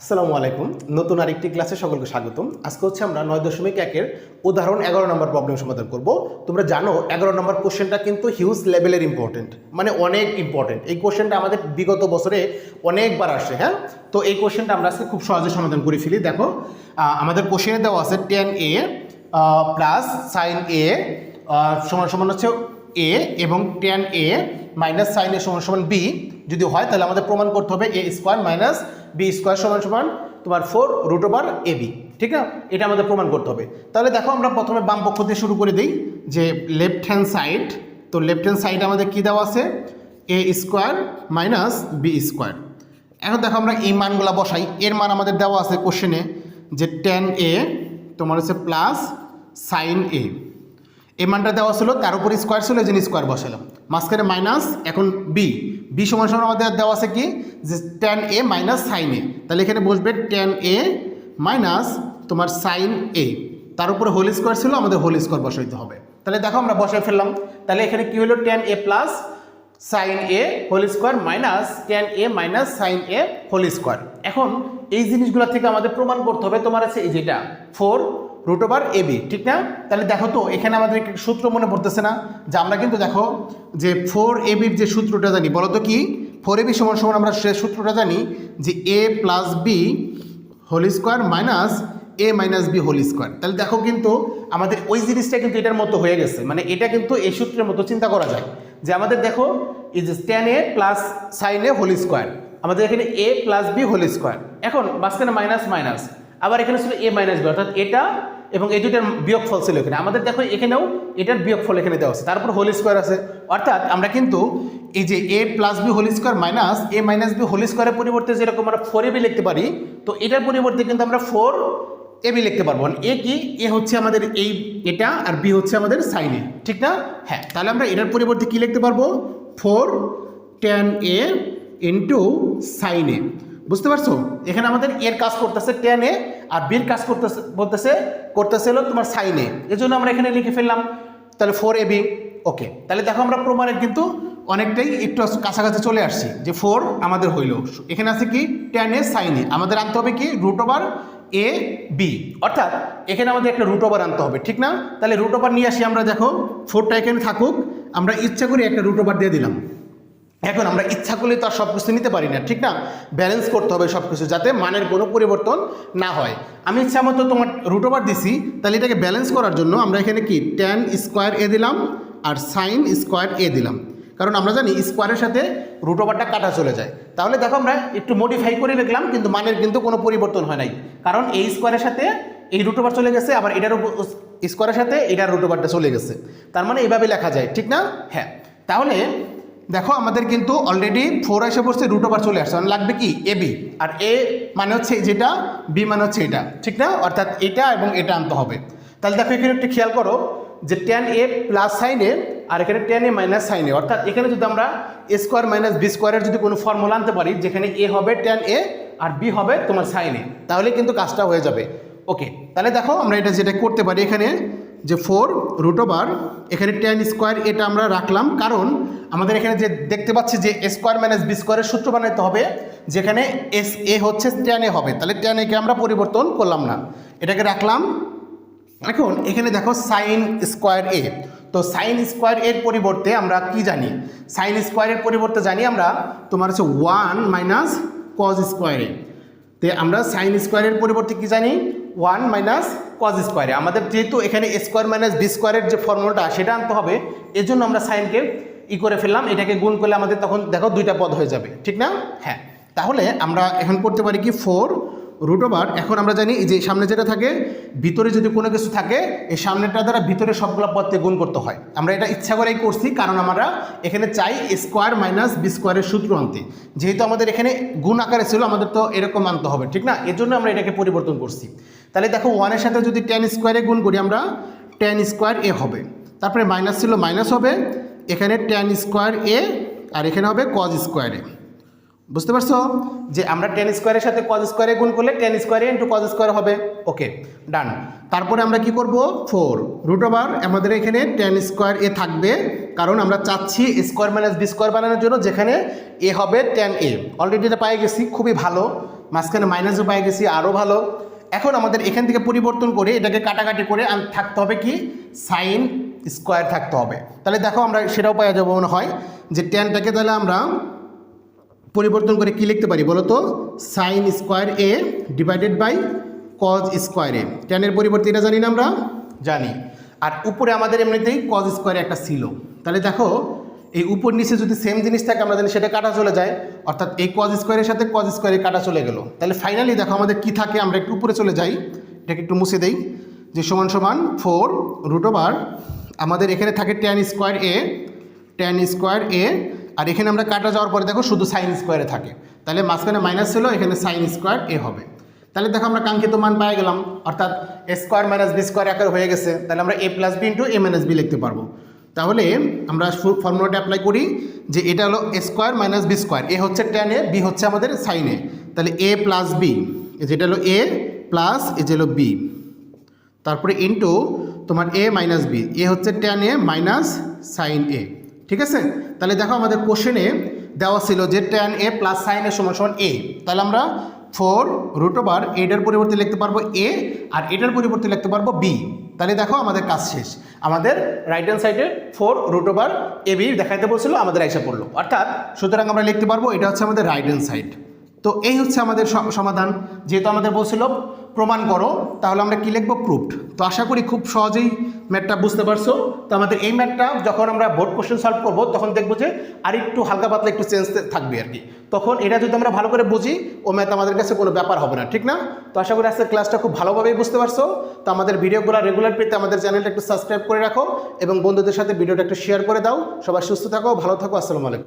আসসালামু আলাইকুম। নতুন আরেকটি ক্লাসে সকলকে স্বাগতম। আজকে হচ্ছে আমরা নয় দশমিক একের উদাহরণ এগারো নম্বর প্রবলেম সমাধান করব। তোমরা জানো, এগারো নম্বর কোশ্চেনটা কিন্তু হিউজ লেভেলের ইম্পর্টেন্ট মানে অনেক ইম্পর্টেন্ট এই কোশ্চেনটা আমাদের বিগত বছরে অনেকবার আসে হ্যাঁ? তো এই কোশ্চেনটা আমরা আজকে খুব সহজে সমাধান করে ফেলি। দেখো আমাদের কোশ্চেনে দেওয়া আছে tan A plus sine A সমান সমান হচ্ছে এ এবং tan A minus sine A সমান সমান বি যদি হয় তাহলে আমাদের প্রমাণ করতে হবে A square minus B square সমান সমান তোমার four root over A B ঠিক আছে এটা আমাদের প্রমাণ করতে হবে। তাহলে দেখো আমরা প্রথমে বাম পক্ষ দিয়ে শুরু করে দিই যে লেফট হ্যান্ড সাইড তো লেফট হ্যান্ড সাইডে আমাদের কী দেওয়া আছে? A square minus B square এখন দেখো আমরা এই মানগুলো বসাই। এর মান আমাদের দেওয়া আছে কোশ্চেনে যে টেন এ তোমার হচ্ছে প্লাস সাইন এ এই মানটা দেওয়া ছিল, তার উপর স্কোয়ার ছিল, এই জন্য স্কোয়ার বসালাম। মাঝখানে মাইনাস এখন বি বি সমান সমান আমাদের দেওয়া আছে কি? যে tan A minus sine A তাহলে এখানে বসবে টেন এ মাইনাস তোমার সাইন এ তার উপরে হোল স্কোয়ার ছিল, আমাদের হোল স্কোয়ার বসাইতে হবে। তাহলে দেখো আমরা বসাই ফেললাম। তাহলে এখানে কি হলো? Tan A plus sine A whole square minus tan A minus sine A whole square এখন এই জিনিসগুলো থেকে আমাদের প্রমাণ করতে হবে। তোমার আছে এই যেটা four root over A B ঠিক না? তাহলে দেখো তো, এখানে আমাদের সূত্র মনে পড়তেছে না, যে আমরা কিন্তু দেখো যে ফোর এ বির যে সূত্রটা জানি, বলো তো কি? ফোর এ বি সমান সমান আমরা সে সূত্রটা জানি যে A plus B whole square minus A minus B whole square তাহলে দেখো কিন্তু আমাদের ওই জিনিসটা কিন্তু এটার মতো হয়ে গেছে মানে এটা কিন্তু এই সূত্রের মতো চিন্তা করা যায়। যে আমাদের দেখো, এই যে tan A plus sine A whole square আমাদের এখানে A plus B whole square এখন মাঝখানে মাইনাস মাইনাস আবার এখানে ছিল এ মাইনাস বি অর্থাৎ এটা এবং এই দুইটার বিয়োগফল ছিল এখানে। আমাদের দেখো এখানেও এটার বিয়োগফল এখানে দেওয়া আছে। তারপর হোল স্কোয়ার আছে। অর্থাৎ আমরা কিন্তু এই যে A plus B whole square minus A minus B whole স্কোয়ারের পরিবর্তে যেরকম আমরা ফোর এ বি লিখতে পারি, তো এটার পরিবর্তে কিন্তু আমরা ফোর এ বি লিখতে পারব। এ কি? এ হচ্ছে আমাদের এই এটা আর বি হচ্ছে আমাদের সাইন এ ঠিক না? হ্যাঁ তাহলে আমরা এটার পরিবর্তে কি লিখতে পারব? Four tan A into sine A বুঝতে পারছ? এখানে আমাদের এর কাজ করতেছে টেন এ, আর বির কাজ করতেছে, বলতেছে, করতেছে হলো তোমার সাইন এ। এজন্য আমরা এখানে লিখে ফেললাম, তাহলে ফোর এ বি ওকে তাহলে দেখো আমরা প্রমাণের কিন্তু অনেকটাই একটু কাছাকাছি চলে আসছি, যে ফোর আমাদের হইল। এখানে আছে কি? টেন এ সাইন আমাদের আনতে হবে কি? রুট ওভার এ বি অর্থাৎ, এখানে আমাদের একটা রুট ওভার আনতে হবে, ঠিক না? তাহলে রুট ওভার নিয়ে আসি আমরা, দেখো। ফোরটা এখানে থাকুক, আমরা ইচ্ছা করে একটা রুট ওভার দিয়ে দিলাম। এখন আমরা ইচ্ছা করলে তো আর সব কিছু নিতে পারি না, ঠিক না? ব্যালেন্স করতে হবে সব কিছু যাতে মানের কোনো পরিবর্তন না হয়। আমি ইচ্ছা মতো তোমার রুট ওভার দিছি, তাহলে এটাকে ব্যালেন্স করার জন্য আমরা এখানে কি? ট্যান স্কোয়ার এ দিলাম আর সাইন স্কোয়ার এ দিলাম। কারণ আমরা জানি স্কোয়ারের সাথে রুট ওভারটা কাটা চলে যায়। তাহলে দেখো আমরা একটু মডিফাই করে লিখলাম কিন্তু মানের কিন্তু কোনো পরিবর্তন হয় নাই। কারণ এই স্কোয়ারের সাথে এই রুট ওভার চলে গেছে, আবার এটার স্কোয়ারের সাথে এটার রুট ওভারটা চলে গেছে। তার মানে এভাবে লেখা যায়, ঠিক না? হ্যাঁ। তাহলে দেখো, আমাদের কিন্তু অলরেডি ফোর এসে পড়ছে রুট ওভার চলে আসছে। মানে লাগবে কি? এ বি আর এ মানে হচ্ছে যেটা বি মানে হচ্ছে এটা। ঠিক না? অর্থাৎ এটা এবং এটা আনতে হবে। তাহলে দেখো, এখানে একটু খেয়াল করো যে টেন এ প্লাস সাইন আর এখানে টেন এ মাইনাস সাইন অর্থাৎ এখানে যদি আমরা এ স্কোয়ার মাইনাস বি স্কোয়ারের যদি কোনো ফর্মুলা আনতে পারি, যেখানে এ হবে টেন এ আর বি হবে তোমার সাইন তাহলে কিন্তু কাজটা হয়ে যাবে। ওকে তাহলে দেখো, আমরা এটা যেটা করতে পারি এখানে যে ফোর রুট ওভার এখানে টেন স্কোয়ার এটা আমরা রাখলাম। কারণ আমাদের এখানে যে দেখতে পাচ্ছি যে স্কোয়ার মাইনাস বি স্কোয়ারের সূত্র বানাইতে হবে, যেখানে এস এ হচ্ছে টেন এ হবে। তাহলে টেন একে আমরা পরিবর্তন করলাম না। এটাকে রাখলাম। এখন এখানে দেখো সাইন স্কোয়ার এ তো সাইন স্কোয়ার এর পরিবর্তে আমরা কি জানি? সাইন স্কোয়ারের পরিবর্তে জানি আমরা তোমার হচ্ছে ওয়ান মাইনাস কজ স্কোয়ারে তে আমরা সাইন স্কোয়ারের পরিবর্তে কি জানি? ওয়ান মাইনাস কজ স্কোয়ারে। আমাদের যেহেতু এখানে স্কোয়ার মাইনাস বি স্কোয়ারের যে ফর্মুলাটা, সেটা আনতে হবে, এজন্য আমরা সাইনকে ই করে ফেললাম। এটাকে গুণ করলে আমাদের তখন দেখো দুইটা পদ হয়ে যাবে, ঠিক না? হ্যাঁ। তাহলে আমরা এখন করতে পারি কি? ফোর রুট ওভার এখন আমরা জানি যে সামনে যেটা থাকে, ভিতরে যদি কোনো কিছু থাকে, এই সামনেটা দ্বারা ভিতরে সবগুলো পদকে গুণ করতে হয়। আমরা এটা ইচ্ছা করেই করছি, কারণ আমরা এখানে চাই স্কোয়ার মাইনাস বি স্কোয়ারের সূত্র আনতে। যেহেতু আমাদের এখানে গুণ আকারে ছিল, আমাদের তো এরকম আনতে হবে, ঠিক না? এর জন্য আমরা এটাকে পরিবর্তন করছি। তাহলে দেখো ওয়ানের সাথে যদি টেন স্কোয়ারে গুণ করি আমরা টেন স্কোয়ার এ হবে। তারপরে মাইনাস ছিল মাইনাস হবে, এখানে টেন স্কোয়ার এ, আর এখানে হবে কজ স্কোয়ারে বুঝতে পারছ? যে আমরা টেন স্কোয়ারের সাথে কজ স্কোয়ারে গুণ করলে টেন স্কোয়ারে ইন্টু কজ স্কোয়ার হবে। ওকে ডান তারপরে আমরা কি করব? ফোর রুট ওভার আমাদের এখানে টেন স্কোয়ার এ থাকবে, কারণ আমরা চাচ্ছি স্কোয়ার মাইনাস বি স্কোয়ার বানানোর জন্য যেখানে এ হবে টেন এ অলরেডি এটা পাই গেছি, খুবই ভালো। মাঝখানে মাইনাসও পাই গেছি আরও ভালো। এখন আমাদের এখান থেকে পরিবর্তন করে এটাকে কাটাকাটি করে থাকতে হবে কি? সাইন স্কোয়ার থাকতে হবে। তাহলে দেখো আমরা সেটাও পাওয়া যাব মনে হয় যে টেনটাকে তাহলে আমরা পরিবর্তন করে কি লিখতে পারি বলো তো sine square A divided by cos square A. টেনের পরিবর্তে এটা জানি না আমরা? জানি। আর উপরে আমাদের এমনিতেই কজ স্কোয়ারে একটা ছিল। তাহলে দেখো এই উপর নিচে যদি সেম জিনিস থাকে, আমরা জানি সেটা কাটা চলে যায়। অর্থাৎ এই কজ স্কোয়ারের সাথে কজ স্কোয়ারে কাটা চলে গেল। তাহলে ফাইনালি দেখো আমাদের কি থাকে, আমরা একটু উপরে চলে যাই। এটাকে একটু মুছে দেই। যে সমান সমান ফোর রুট ওভার আমাদের এখানে থাকে tan square A tan square A আর এখানে আমরা কাটা যাওয়ার পরে দেখো শুধু সাইন স্কোয়ারে থাকে। তাহলে মাঝখানে মাইনাস ছিল এখানে সাইন স্কোয়ার এ হবে। তাহলে দেখো আমরা কাঙ্ক্ষিত মান পাই গেলাম। অর্থাৎ স্কোয়ার মাইনাস বি স্কোয়ার আকার হয়ে গেছে। তাহলে আমরা A plus B into A minus B লিখতে পারব। তাহলে আমরা ফর্মুলাটা অ্যাপ্লাই করি যে এটা হলো A square minus B square A হচ্ছে টেন এ বি হচ্ছে আমাদের সাইন তাহলে এ প্লাস বি যেটা হলো এ প্লাস এ যে হলো বি তারপরে ইন্টু তোমার এ মাইনাস বি এ হচ্ছে tan A minus sine A. ঠিক আছে? তাহলে দেখো আমাদের কোশ্চেনে দেওয়া ছিল যে tan A plus sine A সমান সমান এ তাহলে আমরা ফোর রুট ওভার এটার পরিবর্তে লিখতে পারব এ আর এটার পরিবর্তে লিখতে পারব বি। তাহলে দেখো আমাদের কাজ শেষ। আমাদের রাইট হ্যান্ড সাইডে four route over A B দেখাইতে বলছিল, আমাদের আইসা পড়ল। অর্থাৎ সুতরাং আমরা লিখতে পারব এটা হচ্ছে আমাদের রাইট হ্যান্ড সাইড তো এই হচ্ছে আমাদের সমাধান। যেহেতু আমাদের বলছিল প্রমাণ করো, তাহলে আমরা কি লিখব? প্রুফড তো আশা করি খুব সহজেই ম্যাথটা বুঝতে পারছ। তো আমাদের এই ম্যাথটা যখন আমরা বোর্ড কোশ্চেন সলভ করব, তখন দেখব যে আর একটু হালকা পাতলা একটু চেঞ্জ থাকবে আর কি। তখন এটা যদি আমরা ভালো করে বুঝি, ও ম্যাথ আমাদের কাছে কোনো ব্যাপার হবে না, ঠিক না? তো আশা করি আজকের ক্লাসটা খুব ভালোভাবেই বুঝতে পারছ। তো আমাদের ভিডিওগুলো রেগুলার পেতে আমাদের চ্যানেলটা একটু সাবস্ক্রাইব করে রাখো এবং বন্ধুদের সাথে ভিডিওটা একটু শেয়ার করে দাও। সবাই সুস্থ থাকো, ভালো থাকো, আসসালামু আলাইকুম।